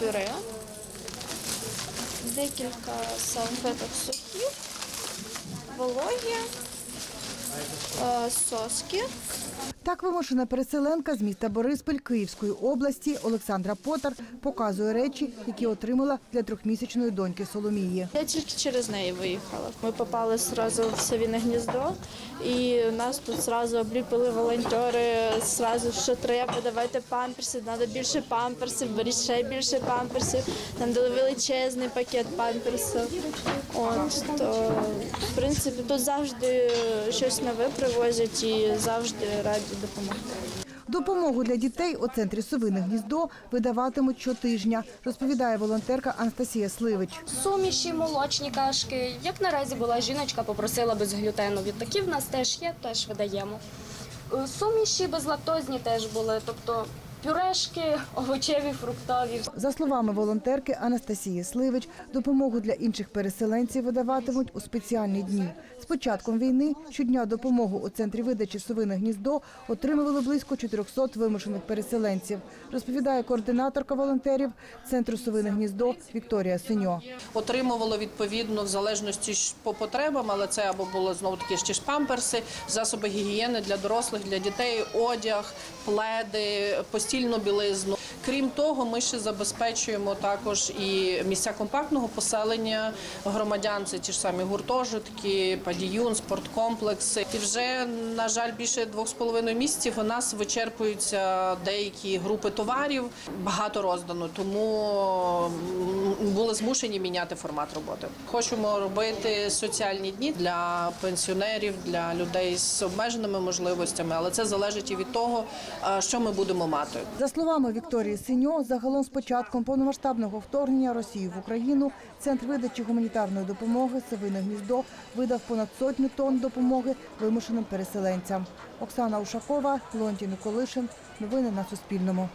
пюре, декілька салфеток сухих, вологі, е, соски. Так вимушена переселенка з міста Бориспіль Київської області Олександра Потар показує речі, які отримала для трьохмісячної доньки Соломії. Я тільки через неї виїхала. Ми попали одразу в Савіне гніздо, і нас тут одразу обліпили волонтери, одразу, що треба, давайте памперси, треба більше памперсів, беріть ще більше памперсів. Нам дали величезний пакет памперсів. От, то, в принципі, тут завжди щось нове привозять і завжди раді допомогти. Допомогу для дітей у центрі Совине гніздо видаватимуть щотижня, розповідає волонтерка Анастасія Сливич. Суміші, молочні кашки. Як наразі була жіночка, попросила без глютену. Такі в нас теж є, теж видаємо. Е, Суміші безлактозні теж були, тобто пюрешки, овочеві, фруктові. За словами волонтерки Анастасії Сливич, допомогу для інших переселенців видаватимуть у спеціальні дні. З початком війни щодня допомогу у центрі видачі «Совине гніздо отримували близько 400 вимушених переселенців, розповідає координаторка волонтерів центру «Совине гніздо Вікторія Синьо. отримувало відповідно в залежності по потребам, але це або було знову таки ще ж памперси, засоби гігієни для дорослих, для дітей, одяг, пледи, постільну білизну. Крім того, ми ще забезпечуємо також і місця компактного поселення громадян. Це ті ж самі гуртожитки, падіюн, спорткомплекси. І вже на жаль, більше двох з половиною місяців у нас вичерпуються деякі групи товарів. Багато роздано, тому були змушені міняти формат роботи. Хочемо робити соціальні дні для пенсіонерів, для людей з обмеженими можливостями, але це залежить і від того, е, що ми будемо мати. За словами Вікторії Синьо, загалом з початком повномасштабного вторгнення Росії в Україну центр видачі гуманітарної допомоги «Совине гніздо видав понад сотню тонн допомоги вимушеним переселенцям. Оксана Ушакова, Леонтій Николишин. Новини на Суспільному.